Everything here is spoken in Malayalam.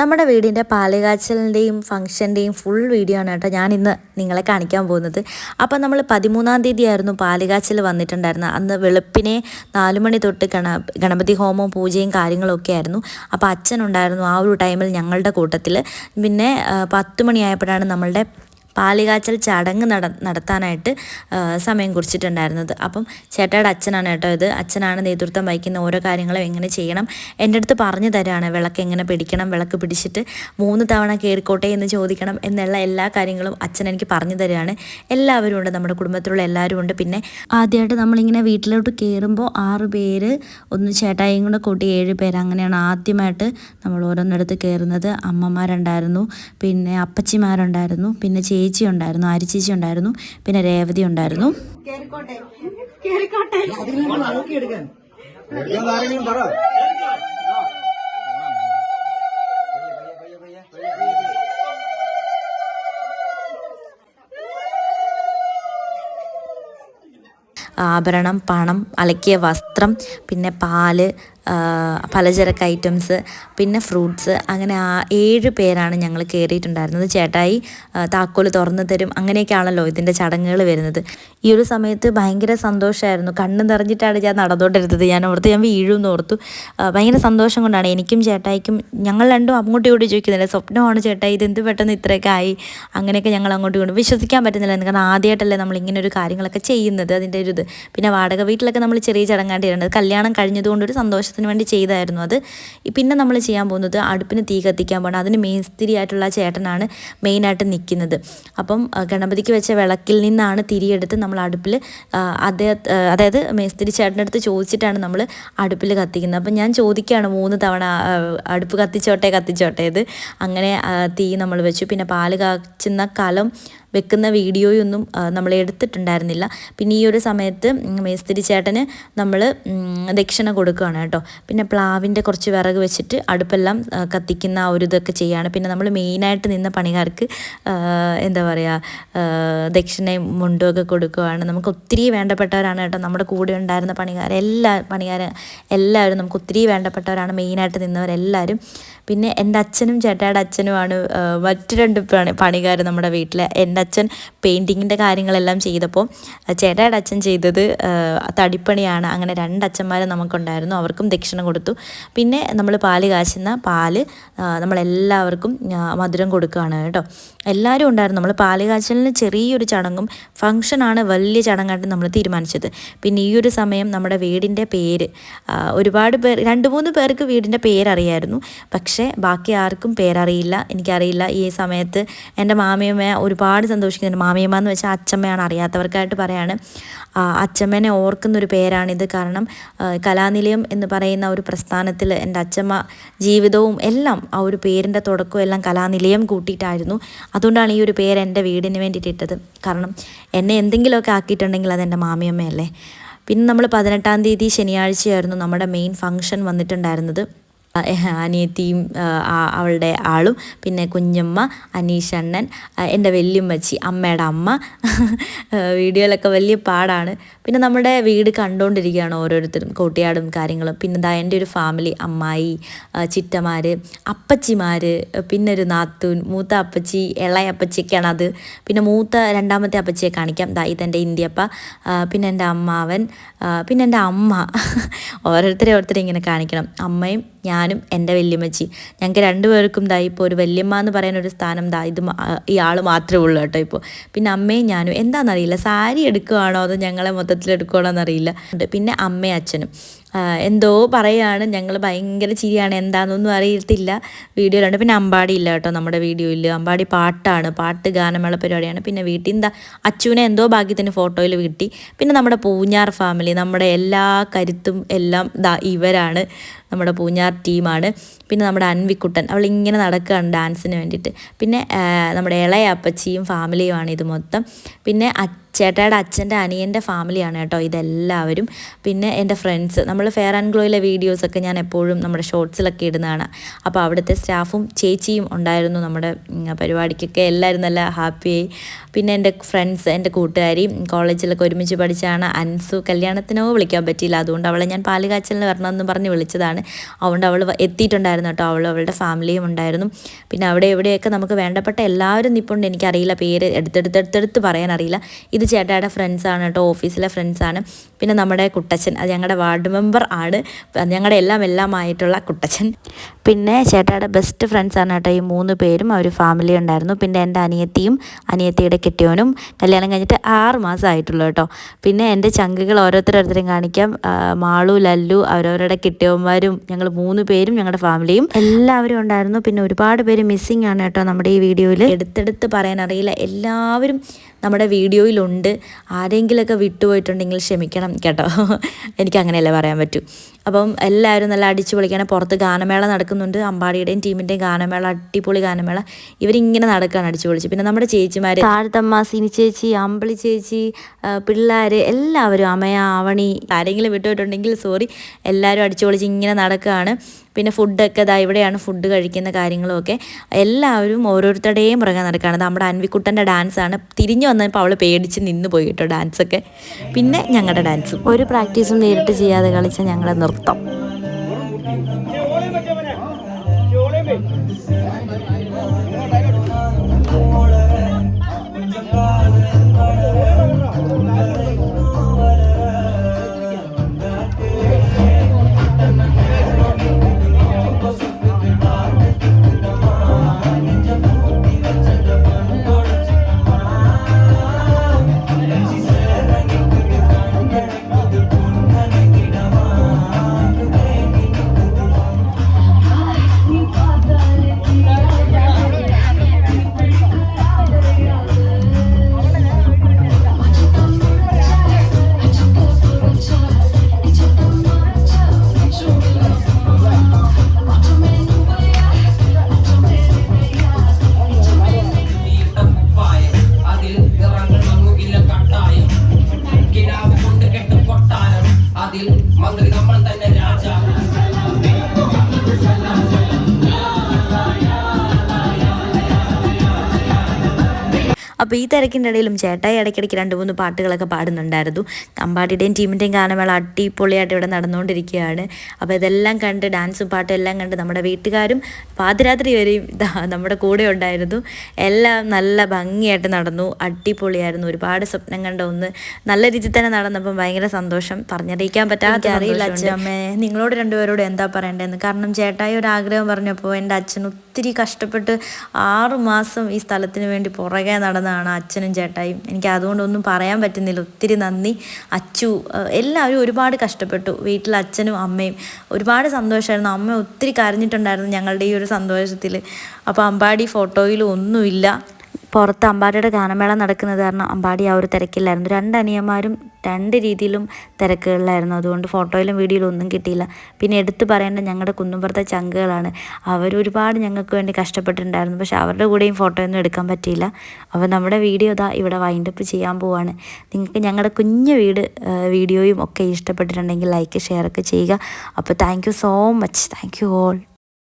നമ്മുടെ വീടിന്റെ പാലുകാച്ചലിന്റെയും ഫംഗ്ഷന്റെയും ഫുൾ വീഡിയോ ആണ് കേട്ടോ ഞാൻ ഇന്ന് നിങ്ങളെ കാണിക്കാൻ പോകുന്നത്. അപ്പോൾ നമ്മൾ പതിമൂന്നാം തീയതി ആയിരുന്നു പാലുകാച്ചൽ വന്നിട്ടുണ്ടായിരുന്നത്. അന്ന് വെളുപ്പിനെ നാലു മണി തൊട്ട് ഗണ ഗണപതി ഹോമവും പൂജയും കാര്യങ്ങളൊക്കെ ആയിരുന്നു. അപ്പോൾ അച്ഛനുണ്ടായിരുന്നു ആ ഒരു ടൈമിൽ ഞങ്ങളുടെ കൂട്ടത്തിൽ. പിന്നെ പത്ത് മണിയായപ്പോഴാണ് നമ്മളുടെ പാലുകാച്ചൽ ചടങ്ങ് നട നടത്താനായിട്ട് സമയം കുറിച്ചിട്ടുണ്ടായിരുന്നത്. അപ്പം ചേട്ടയുടെ അച്ഛനാണ് കേട്ടോ ഇത്. അച്ഛനാണ് നേതൃത്വം വഹിക്കുന്ന ഓരോ കാര്യങ്ങളും എങ്ങനെ ചെയ്യണം എന്റെ അടുത്ത് പറഞ്ഞു തരാണ്. വിളക്ക് എങ്ങനെ പിടിക്കണം വിളക്ക് പിടിച്ചിട്ട് മൂന്ന് തവണ കയറിക്കോട്ടെ എന്ന് ചോദിക്കണം എന്നുള്ള എല്ലാ കാര്യങ്ങളും അച്ഛൻ എനിക്ക് പറഞ്ഞു തരികയാണ് എല്ലാവരും ഉണ്ട് നമ്മുടെ കുടുംബത്തിലുള്ള എല്ലാവരും ഉണ്ട്. പിന്നെ ആദ്യമായിട്ട് നമ്മളിങ്ങനെ വീട്ടിലോട്ട് കയറുമ്പോൾ ആറ് പേര് ഒന്ന് ചേട്ടായിയും കൂടെ കൂട്ടി ഏഴ് പേര്. അങ്ങനെയാണ് ആദ്യമായിട്ട് നമ്മൾ ഓരോന്നിടത്ത് കയറുന്നത്. അമ്മമാരുണ്ടായിരുന്നു പിന്നെ അപ്പച്ചിമാരുണ്ടായിരുന്നു പിന്നെ ചേച്ചി ഉണ്ടായിരുന്നു ആരിച്ചേച്ചി ഉണ്ടായിരുന്നു പിന്നെ രേവതി ഉണ്ടായിരുന്നു. ആഭരണം പണം അലക്കിയ വസ്ത്രം പിന്നെ പാൽ പലചരക്ക് ഐറ്റംസ് പിന്നെ ഫ്രൂട്ട്സ് അങ്ങനെ ആ ഏഴ് പേരാണ് ഞങ്ങൾ കയറിയിട്ടുണ്ടായിരുന്നത്. ചേട്ടായി താക്കോൽ തുറന്നു തരും. അങ്ങനെയൊക്കെയാണല്ലോ ഇതിന്റെ ചടങ്ങുകൾ വരുന്നത്. ഈ ഒരു സമയത്ത് ഭയങ്കര സന്തോഷമായിരുന്നു. കണ്ണ് നിറഞ്ഞിട്ടാണ് ഞാൻ നടന്നുകൊണ്ടിരുന്നത്. ഞാൻ ഓർത്ത് ഞാൻ വീഴും ഓർത്തു. ഭയങ്കര സന്തോഷം കൊണ്ടാണ് എനിക്കും ചേട്ടായിക്കും ഞങ്ങൾ രണ്ടും അങ്ങോട്ടും ഇങ്ങോട്ടും ചോദിക്കുന്നില്ല. സ്വപ്നമാണ് ചേട്ടായി ഇതെന്ത് പെട്ടെന്ന് ഇത്രയൊക്കെ ആയി? അങ്ങനെയൊക്കെ ഞങ്ങൾ അങ്ങോട്ടും ഇങ്ങോട്ടും വിശ്വസിക്കാൻ പറ്റുന്നില്ല കാരണം ആദ്യമായിട്ടല്ലേ നമ്മൾ ഇങ്ങനെ ഒരു കാര്യങ്ങളൊക്കെ ചെയ്യുന്നത് അതിന്റെ ഒരു ഇത്. പിന്നെ വാടക വീട്ടിലൊക്കെ നമ്മൾ ചെറിയ ചടങ്ങായിട്ട് ചെയ്യേണ്ടത് കല്യാണം കഴിഞ്ഞതുകൊണ്ട് ഒരു സന്തോഷത്തിന് വേണ്ടി ചെയ്തായിരുന്നു അത്. പിന്നെ നമ്മൾ ചെയ്യാൻ പോകുന്നത് അടുപ്പിന് തീ കത്തിക്കാൻ പോകണം. അതിന് മേസ്തിരി ആയിട്ടുള്ള ചേട്ടനാണ് മെയിനായിട്ട് നിൽക്കുന്നത്. അപ്പം ഗണപതിക്ക് വെച്ച വിളക്കിൽ നിന്നാണ് തിരിയെടുത്ത് നമ്മൾ അടുപ്പിൽ അദ്ദേഹ അതായത് മേസ്തിരി ചേട്ടന്റെ അടുത്ത് ചോദിച്ചിട്ടാണ് നമ്മൾ അടുപ്പിൽ കത്തിക്കുന്നത്. അപ്പം ഞാൻ ചോദിക്കുകയാണ് മൂന്ന് തവണ അടുപ്പ് കത്തിച്ചോട്ടെ കത്തിച്ചോട്ടെ ഇത് അങ്ങനെ തീ നമ്മൾ വെച്ചു. പിന്നെ പാൽ കാച്ചുന്ന കലം വെക്കുന്ന വീഡിയോയൊന്നും നമ്മൾ എടുത്തിട്ടുണ്ടായിരുന്നില്ല. പിന്നെ ഈ ഒരു സമയത്ത് മേസ്തിരി ചേട്ടന് നമ്മൾ ദക്ഷിണ കൊടുക്കുകയാണ് കേട്ടോ. പിന്നെ പ്ലാവിന്റെ കുറച്ച് വിറക് വെച്ചിട്ട് അടുപ്പെല്ലാം കത്തിക്കുന്ന ആ ഒരു ഇതൊക്കെ ചെയ്യുകയാണ് പിന്നെ നമ്മൾ മെയിനായിട്ട് നിന്ന പണിക്കാർക്ക് എന്താ പറയുക ദക്ഷിണയും മുണ്ടും ഒക്കെ കൊടുക്കുകയാണ്. നമുക്ക് ഒത്തിരി വേണ്ടപ്പെട്ടവരാണ് കേട്ടോ. നമ്മുടെ കൂടെ ഉണ്ടായിരുന്ന പണിക്കാർ എല്ലാ പണിക്കാർ എല്ലാവരും നമുക്ക് ഒത്തിരി വേണ്ടപ്പെട്ടവരാണ്. മെയിനായിട്ട് നിന്നവരെല്ലാവരും പിന്നെ എന്റെ അച്ഛനും ചേട്ടായുടെ അച്ഛനുമാണ് മറ്റു രണ്ട് പണി പണിക്കാർ നമ്മുടെ വീട്ടിലെ. എന്റെ അച്ഛൻ പെയിന്റിങ്ങിന്റെ കാര്യങ്ങളെല്ലാം ചെയ്തപ്പോൾ ചേട്ടായുടെ അച്ഛൻ ചെയ്തത് തടിപ്പണിയാണ്. അങ്ങനെ രണ്ട് അച്ഛന്മാരെ നമുക്കുണ്ടായിരുന്നു. അവർക്കും ദക്ഷിണ കൊടുത്തു. പിന്നെ നമ്മൾ പാൽ കാച്ചുന്ന പാൽ നമ്മളെല്ലാവർക്കും മധുരം കൊടുക്കുകയാണ് കേട്ടോ. എല്ലാവരും ഉണ്ടായിരുന്നു. നമ്മൾ പാൽ കാച്ചലിന് ചെറിയൊരു ചടങ്ങും ഫംഗ്ഷനാണ് വലിയ ചടങ്ങായിട്ട് നമ്മൾ തീരുമാനിച്ചത്. പിന്നെ ഈ ഒരു സമയം നമ്മുടെ വീടിന്റെ പേര് ഒരുപാട് പേർ രണ്ട് മൂന്ന് പേർക്ക് വീടിന്റെ പേരറിയായിരുന്നു. പക്ഷേ ബാക്കി ആർക്കും പേരറിയില്ല. എനിക്കറിയില്ല ഈ സമയത്ത് എന്റെ മാമിയമ്മ ഒരുപാട് സന്തോഷിക്കുന്നുണ്ട്. മാമിയമ്മ എന്ന് വെച്ചാൽ അച്ചമ്മയാണ് അറിയാത്തവർക്കായിട്ട് പറയാണ്. അച്ചമ്മേനെ ഓർക്കുന്നൊരു പേരാണിത്. കാരണം കലാനിലയം എന്ന് പറയുന്ന ഒരു പ്രസ്ഥാനത്തിൽ എന്റെ അച്ചമ്മ ജീവിതവും എല്ലാം ആ ഒരു പേരിന്റെ തുടക്കവും എല്ലാം കലാനിലയം കൂട്ടിയിട്ടായിരുന്നു. അതുകൊണ്ടാണ് ഈ ഒരു പേര് എന്റെ വീടിന് വേണ്ടിയിട്ട് ഇട്ടത്. കാരണം എന്നെ എന്തെങ്കിലുമൊക്കെ ആക്കിയിട്ടുണ്ടെങ്കിൽ അത് എന്റെ മാമിയമ്മയല്ലേ. പിന്നെ നമ്മൾ പതിനെട്ടാം തീയതി ശനിയാഴ്ചയായിരുന്നു നമ്മുടെ മെയിൻ ഫംഗ്ഷൻ വന്നിട്ടുണ്ടായിരുന്നത്. അനിയത്തിയും അവളുടെ ആളും പിന്നെ കുഞ്ഞമ്മ അനീഷണ്ണൻ എന്റെ വല്യമ്മച്ചി അമ്മയുടെ അമ്മ വീഡിയോയിലൊക്കെ വലിയ പാടാണ്. പിന്നെ നമ്മുടെ വീട് കണ്ടുകൊണ്ടിരിക്കുകയാണ് ഓരോരുത്തരും കോട്ടിയാടും കാര്യങ്ങളും. പിന്നെ ദാ എന്റെ ഒരു ഫാമിലി അമ്മായി ചിറ്റമാർ അപ്പച്ചിമാർ പിന്നെ ഒരു നാത്തൂൻ മൂത്ത അപ്പച്ചി ഇളയ അപ്പച്ചിയൊക്കെയാണ് അത്. പിന്നെ മൂത്ത രണ്ടാമത്തെ അപ്പച്ചിയെ കാണിക്കാം. ദാ ഇതെന്റെ ഇന്ത്യപ്പ പിന്നെ എന്റെ അമ്മാവൻ പിന്നെ എന്റെ അമ്മ. ഓരോരുത്തരെ ഓരോരുത്തരെ ഇങ്ങനെ കാണിക്കണം. അമ്മയും ഞാനും എന്റെ വല്യമ്മച്ചി. ഞങ്ങൾക്ക് രണ്ടുപേർക്കും ദാ ഇപ്പോൾ ഒരു വല്യമ്മ എന്ന് പറയുന്ന ഒരു സ്ഥാനം ദാ ഇത് ഈ ആൾ മാത്രമേ ഉള്ളൂ കേട്ടോ ഇപ്പോൾ. പിന്നെ അമ്മയും ഞാനും. എന്താണെന്നറിയില്ല സാരി എടുക്കുകയാണോ അതോ ഞങ്ങളെ മൊത്തത്തിൽ എടുക്കുകയാണോ എന്നറിയില്ല. പിന്നെ അമ്മയും അച്ഛനും. എന്തോ പറയാണ്. ഞങ്ങൾ ഭയങ്കര ചിരിയാണ്. എന്താണെന്നൊന്നും അറിയത്തില്ല. വീഡിയോയിലുണ്ട് പിന്നെ അമ്പാടി ഇല്ല കേട്ടോ നമ്മുടെ വീഡിയോയിൽ. അമ്പാടി പാട്ടാണ്. പാട്ട് ഗാനമേള പരിപാടിയാണ്. പിന്നെ വീട്ടിൽ എന്താ അച്ചുവിനെ എന്തോ ഭാഗ്യത്തിന് ഫോട്ടോയിൽ കിട്ടി പിന്നെ നമ്മുടെ പൂഞ്ഞാർ ഫാമിലി നമ്മുടെ എല്ലാ കരുത്തും എല്ലാം ഇവരാണ്. നമ്മുടെ പൂഞ്ഞാർ ടീമാണ് പിന്നെ നമ്മുടെ അൻവിക്കുട്ടൻ അവൾ ഇങ്ങനെ നടക്കുകയാണ് ഡാൻസിന് വേണ്ടിയിട്ട്. പിന്നെ നമ്മുടെ ഇളയ അപ്പച്ചിയും ഫാമിലിയുമാണ് ഇത് മൊത്തം. പിന്നെ ചേട്ടായുടെ അച്ഛന്റെ അനിയന്റെ ഫാമിലിയാണ് കേട്ടോ ഇതെല്ലാവരും. പിന്നെ എന്റെ ഫ്രണ്ട്സ് നമ്മൾ ഫെയർ ആൻഡ് ഗ്ലോയിലെ വീഡിയോസൊക്കെ ഞാൻ എപ്പോഴും നമ്മുടെ ഷോർട്സിലൊക്കെ ഇടുന്നതാണ്. അപ്പോൾ അവിടുത്തെ സ്റ്റാഫും ചേച്ചിയും ഉണ്ടായിരുന്നു നമ്മുടെ പരിപാടിക്കൊക്കെ. എല്ലാവരും നല്ല ഹാപ്പിയായി. പിന്നെ എന്റെ ഫ്രണ്ട്സ് എന്റെ കൂട്ടുകാരി കോളേജിലൊക്കെ ഒരുമിച്ച് പഠിച്ചാണ് അൻസു കല്യാണത്തിനോ വിളിക്കാൻ പറ്റിയില്ല. അതുകൊണ്ട് അവളെ ഞാൻ പാലുകാച്ചലിന് വരണമെന്ന് പറഞ്ഞ് വിളിച്ചതാണ്. അതുകൊണ്ട് അവൾ എത്തിയിട്ടുണ്ടായിരുന്നു. ഉണ്ടായിരുന്നു കേട്ടോ. അവൾ അവളുടെ ഫാമിലിയും ഉണ്ടായിരുന്നു. പിന്നെ അവിടെ എവിടെയൊക്കെ നമുക്ക് വേണ്ടപ്പെട്ട എല്ലാവരും നിപ്പുണ്ട്. എനിക്കറിയില്ല പേര് എടുത്തെടുത്തെടുത്തെടുത്ത് പറയാനറിയില്ല. ഇത് ചേട്ടായുടെ ഫ്രണ്ട്സാണ് കേട്ടോ. ഓഫീസിലെ ഫ്രണ്ട്സാണ് പിന്നെ നമ്മുടെ കുട്ടച്ചൻ അത് ഞങ്ങളുടെ വാർഡ് മെമ്പർ ആണ്. ഞങ്ങളുടെ എല്ലാം എല്ലാമായിട്ടുള്ള കുട്ടച്ചൻ പിന്നെ ചേട്ടായുടെ ബെസ്റ്റ് ഫ്രണ്ട്സാണ് കേട്ടോ. ഈ മൂന്ന് പേരും അവർ ഫാമിലി ഉണ്ടായിരുന്നു. പിന്നെ എന്റെ അനിയത്തിയും അനിയത്തിയുടെ കെട്ടിയവനും കല്യാണം കഴിഞ്ഞിട്ട് ആറ് മാസമായിട്ടുള്ളൂ കേട്ടോ. പിന്നെ എന്റെ ചങ്കുകൾ ഓരോരുത്തരോരുത്തരും കാണിക്കാം. മാളു ലല്ലു അവരവരുടെ കെട്ടിയവന്മാരും ഞങ്ങൾ മൂന്ന് പേരും ഞങ്ങളുടെ ഫാമിലിയും എല്ലാവരും ഉണ്ടായിരുന്നു. പിന്നെ ഒരുപാട് പേര് മിസ്സിങ് ആണ് കേട്ടോ നമ്മുടെ ഈ വീഡിയോയിൽ എടുത്തെടുത്ത് പറയാൻ അറിയില്ല. എല്ലാവരും നമ്മുടെ വീഡിയോയിലുണ്ട്. ആരെങ്കിലുമൊക്കെ വിട്ടുപോയിട്ടുണ്ടെങ്കിൽ ക്ഷമിക്കണം കേട്ടോ. എനിക്ക് അങ്ങനെയല്ലേ പറയാൻ പറ്റൂ. അപ്പം എല്ലാവരും നല്ല അടിച്ചു പൊളിക്കാണ് പുറത്ത് ഗാനമേള നടക്കുന്നുണ്ട്. അമ്പാടിയുടെയും ടീമിന്റെയും ഗാനമേള അടിപൊളി ഗാനമേള. ഇവരിങ്ങനെ നടക്കുകയാണ് അടിച്ചു പൊളിച്ച് പിന്നെ നമ്മുടെ ചേച്ചിമാർ താഴത്തമ്മ സിനി ചേച്ചി അമ്പിളി ചേച്ചി പിള്ളേർ എല്ലാവരും അമയ ആവണി ആരെങ്കിലും വിട്ടുപോയിട്ടുണ്ടെങ്കിൽ സോറി എല്ലാവരും അടിച്ചു പൊളിച്ച് ഇങ്ങനെ നടക്കുകയാണ് പിന്നെ ഫുഡൊക്കെ ഇതാ ഇവിടെയാണ് ഫുഡ് കഴിക്കുന്ന കാര്യങ്ങളുമൊക്കെ എല്ലാവരും ഓരോരുത്തരുടെയും പുറകെ നടക്കുകയാണ് നമ്മുടെ അൻവിക്കുട്ടന്റെ ഡാൻസാണ്. തിരിഞ്ഞു വന്നപ്പോൾ അവൾ പേടിച്ച് നിന്ന് പോയി കേട്ടോ ഡാൻസൊക്കെ. പിന്നെ ഞങ്ങളുടെ ഡാൻസും. ഒരു പ്രാക്ടീസും നേരിട്ട് ചെയ്യാതെ കളിച്ച ഞങ്ങളുടെ നൃത്തം. Matil, Matil. അപ്പോൾ ഈ തിരക്കിന്റെ ഇടയിലും ചേട്ടായി ഇടയ്ക്കിടയ്ക്ക് രണ്ട് മൂന്ന് പാട്ടുകളൊക്കെ പാടുന്നുണ്ടായിരുന്നു. കമ്പാട്ടിയുടെയും ടീമിന്റെയും ഗാനമേള അടിപൊളിയായിട്ട് ഇവിടെ നടന്നുകൊണ്ടിരിക്കുകയാണ്. അപ്പോൾ ഇതെല്ലാം കണ്ട് ഡാൻസും പാട്ടും എല്ലാം കണ്ട് നമ്മുടെ വീട്ടുകാരും പാതിരാത്രി വരെയും നമ്മുടെ കൂടെ ഉണ്ടായിരുന്നു. എല്ലാം നല്ല ഭംഗിയായിട്ട് നടന്നു. അടിപൊളിയായിരുന്നു. ഒരുപാട് സ്വപ്നം കണ്ട ഒന്ന് നല്ല രീതിയിൽ തന്നെ നടന്നപ്പം ഭയങ്കര സന്തോഷം. പറഞ്ഞറിയിക്കാൻ പറ്റാത്ത അറിയില്ല അച്ഛമ്മേ നിങ്ങളോട് രണ്ടുപേരോട് എന്താ പറയേണ്ടതെന്ന്? കാരണം ചേട്ടായി ഒരു ആഗ്രഹം പറഞ്ഞപ്പോൾ എന്റെ അച്ഛൻ ഒത്തിരി കഷ്ടപ്പെട്ട് ആറുമാസം ഈ സ്ഥലത്തിന് വേണ്ടി പുറകെ നടന്നതാണ് അച്ഛനും ചേട്ടായും. എനിക്ക് അതുകൊണ്ടൊന്നും പറയാൻ പറ്റുന്നില്ല. ഒത്തിരി നന്ദി. അച്ചു എല്ലാവരും ഒരുപാട് കഷ്ടപ്പെട്ടു. വീട്ടിൽ അച്ഛനും അമ്മയും ഒരുപാട് സന്തോഷമായിരുന്നു. അമ്മ ഒത്തിരി കരഞ്ഞിട്ടുണ്ടായിരുന്നു ഞങ്ങളുടെ ഈ ഒരു സന്തോഷത്തിൽ അപ്പോൾ അമ്പാടി ഫോട്ടോയിലും ഒന്നുമില്ല. പുറത്ത് അമ്പാടിയുടെ ഗാനമേള നടക്കുന്നത് കാരണം അമ്പാടി ആ ഒരു തിരക്കില്ലായിരുന്നു രണ്ട് അനിയന്മാരും രണ്ട് രീതിയിലും തിരക്കുകളിലായിരുന്നു. അതുകൊണ്ട് ഫോട്ടോയിലും വീഡിയോയിലും ഒന്നും കിട്ടിയില്ല. പിന്നെ എടുത്തു പറയേണ്ട ഞങ്ങളുടെ കുന്നുംപുറത്തെ ചങ്കുകളാണ്. അവർ ഒരുപാട് ഞങ്ങൾക്ക് വേണ്ടി കഷ്ടപ്പെട്ടിട്ടുണ്ടായിരുന്നു. പക്ഷെ അവരുടെ കൂടെയും ഫോട്ടോയൊന്നും എടുക്കാൻ പറ്റിയില്ല. അപ്പോൾ നമ്മുടെ വീഡിയോ ഇതാ ഇവിടെ വൈൻഡപ്പ് ചെയ്യാൻ പോവാണ്. നിങ്ങൾക്ക് ഞങ്ങളുടെ കുഞ്ഞു വീട് വീഡിയോയും ഒക്കെ ഇഷ്ടപ്പെട്ടിട്ടുണ്ടെങ്കിൽ ലൈക്ക് ഷെയർ ഒക്കെ ചെയ്യുക. അപ്പോൾ thank so much thank all